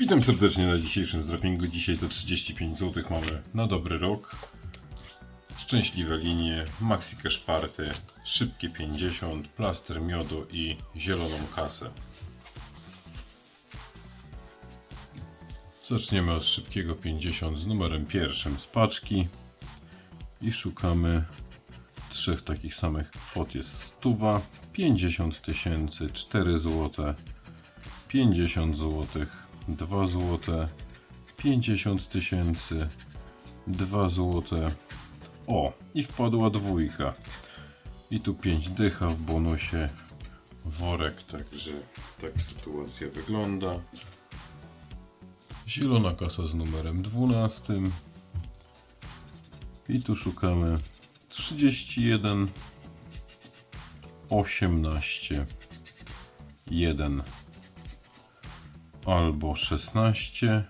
Witam serdecznie na dzisiejszym zdropingu. Dzisiaj to 35 zł mamy na dobry rok. Szczęśliwe linie, maxi cash party, szybkie 50, plaster miodu i zieloną kasę. Zaczniemy od szybkiego 50 z numerem pierwszym z paczki i szukamy trzech takich samych kwot jest stuwa, 50 tysięcy, 4 zł, 50 zł, 2 zł, 50 tysięcy, 2 zł. O, i wpadła dwójka. I tu 5 dycha w bonusie. Worek, także tak sytuacja wygląda. Zielona kasa z numerem 12. I tu szukamy 31, 18, 1 albo 16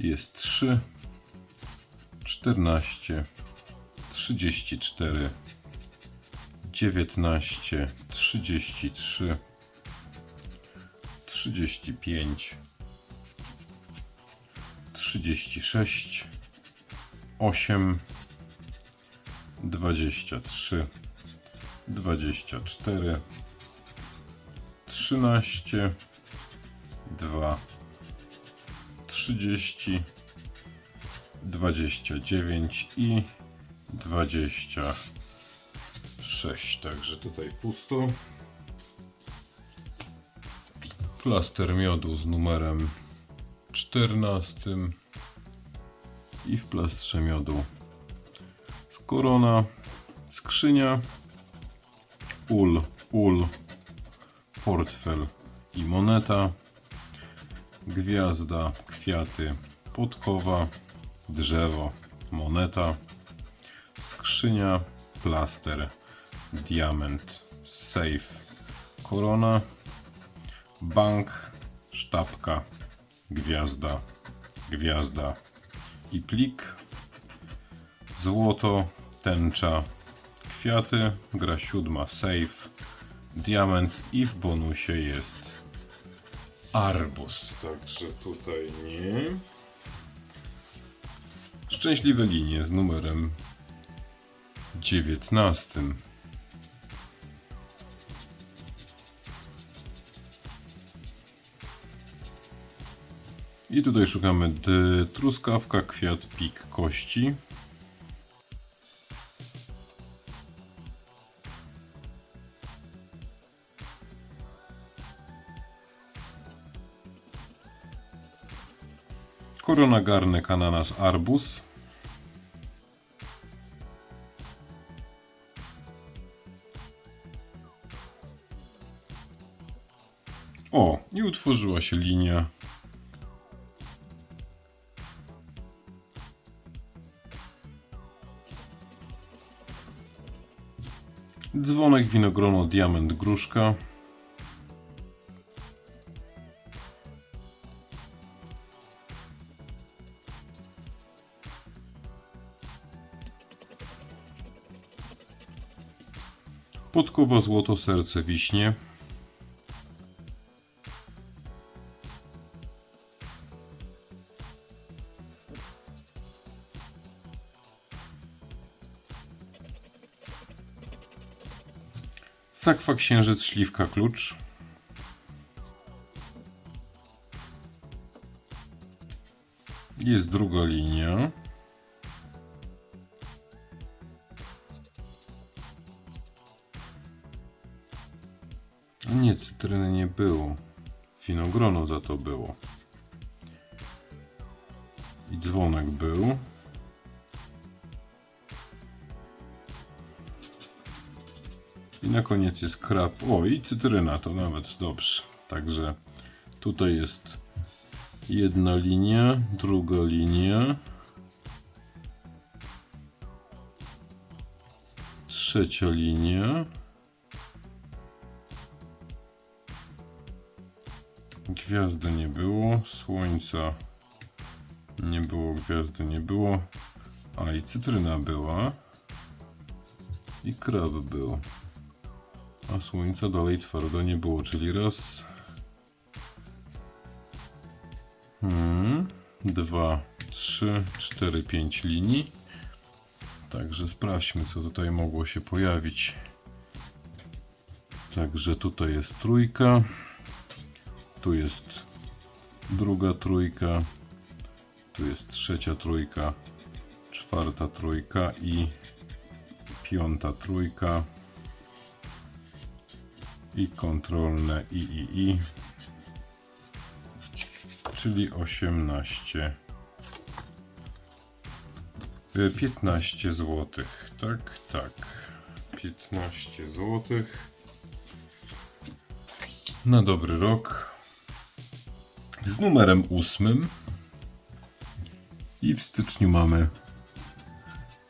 jest 3 14 34 19 33 35 36 8 23 24 13 2 30 29 i 26 także tutaj pusto. Plaster miodu z numerem 14 i w plastrze miodu z korona skrzynia ul ul portfel i moneta gwiazda, kwiaty, podkowa, drzewo, moneta, skrzynia, plaster, diament, safe, korona, bank, sztabka, gwiazda, gwiazda i plik, złoto, tęcza, kwiaty, gra siódma, safe, diament i w bonusie jest arbus, także tutaj nie. Szczęśliwe linie z numerem 19. I tutaj szukamy truskawka, kwiat, pik, kości. Korona, garnek, ananas, arbuz. O, i utworzyła się linia. Dzwonek, winogrono, diament, gruszka. Podkowa, złoto, serce, wiśnie. Sakwa, księżyc, śliwka, klucz. Jest druga linia. Nie, cytryny nie było. Winogrono za to było. I dzwonek był. I na koniec jest krab. O, i cytryna to nawet dobrze. Także tutaj jest jedna linia, druga linia. Trzecia linia. Gwiazdy nie było, słońca nie było, gwiazdy nie było, a i cytryna była i krab był. A słońca dalej twardo nie było, czyli raz, Hmm, 2, 3, 4, 5 linii. Także sprawdźmy, co tutaj mogło się pojawić. Także tutaj jest trójka. Tu jest druga trójka. Tu jest trzecia trójka. Czwarta trójka i piąta trójka. I kontrolne i i i. Czyli 18. Y, 15 zł. Tak, tak. 15 zł. Na dobry rok. Z numerem 8. I w styczniu mamy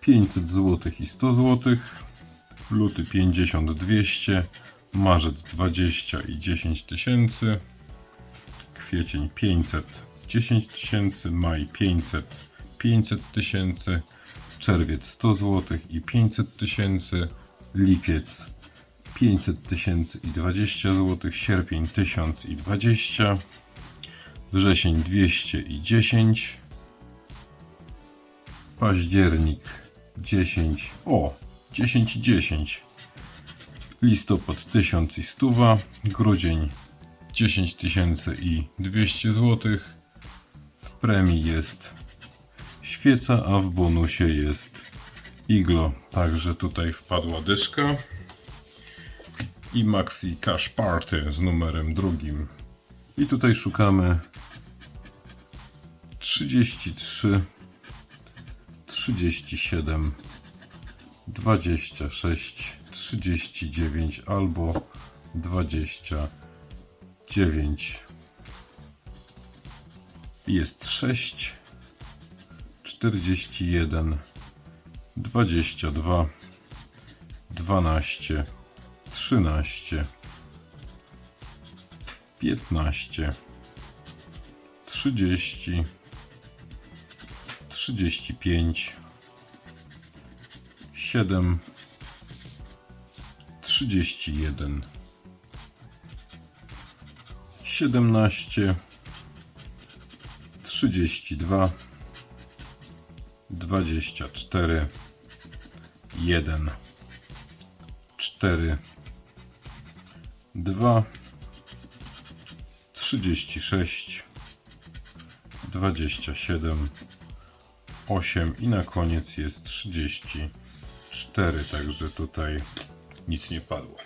500 zł i 100 zł. Luty 50 200. Marzec 20 i 10 tysięcy. Kwiecień 500 10 tysięcy. Maj 500 500 tysięcy. Czerwiec 100 zł i 500 tysięcy. Lipiec 500 tysięcy i 20 zł. Sierpień 1000 i 20. Wrzesień 200 i 10. Październik 10. O! 10 i 10. Listopad 1000 i 100. Grudzień 10 tysięcy i 200 zł. W premii jest świeca, a w bonusie jest iglo. Także tutaj wpadła dyszka. I Maxi Cash Party z numerem drugim. I tutaj szukamy 33, 37, 26, 39 albo 29. Jest 6, 41, 22, 12, 13, 15, 30, 35, 7, 31, 17, 32, 24, 1, 4, 2, 36, 27, 8 i na koniec jest 34, także tutaj nic nie padło.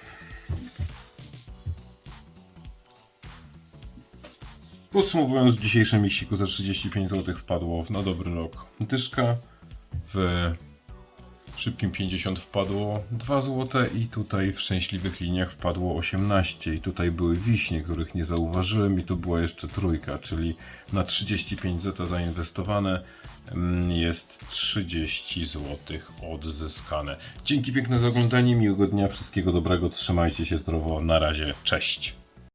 Podsumowując, w dzisiejszym miksiku za 35 zł wpadło na dobry rok dyszka, w szybkim 50 wpadło 2 zł i tutaj w szczęśliwych liniach wpadło 18 i tutaj były wiśnie, których nie zauważyłem i tu była jeszcze trójka, czyli na 35 zł zainwestowane mm, jest 30 zł odzyskane. Dzięki piękne za oglądanie, miłego dnia, wszystkiego dobrego, trzymajcie się zdrowo, na razie, cześć.